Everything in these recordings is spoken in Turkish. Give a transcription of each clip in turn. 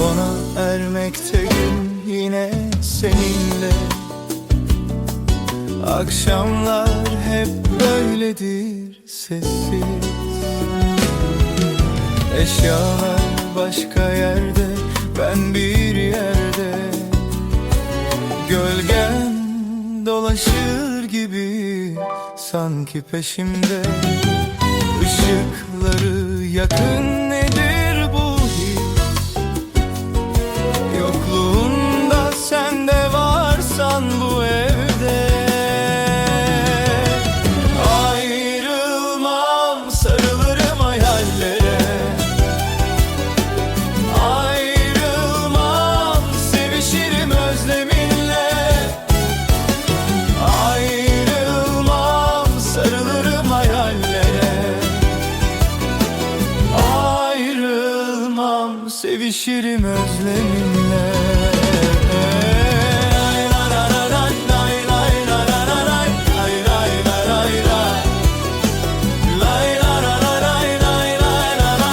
Sona ermekte gün yine seninle. Akşamlar hep böyledir sessiz. Eşyalar başka yerde ben bir yerde. Gölgen dolaşır gibi sanki peşimde. Işıkları yakın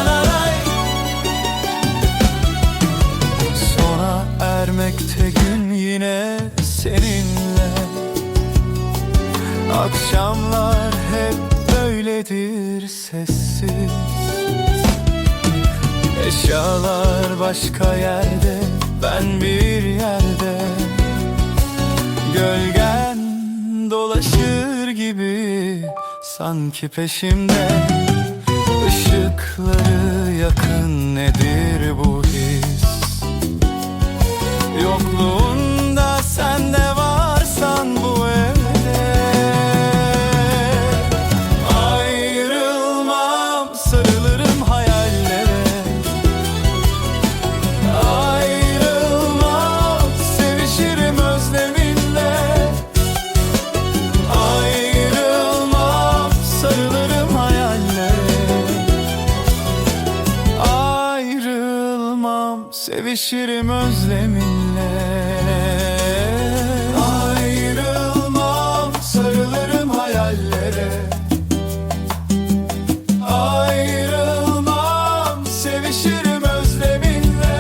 la lay. Sona ermekte gün yine seninle Akşamlar hep böyledir sessiz Eşyalar başka yerde Ben bir yerde. Gölgen dolaşır gibi Sanki peşimde. Işıkları sevişirim özleminle. Ayrılmam sarılırım hayallere. Ayrılmam sevişirim özleminle.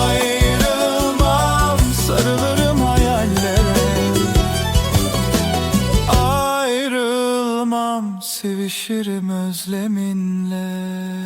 Ayrılmam sarılırım hayallere. Ayrılmam sevişirim özleminle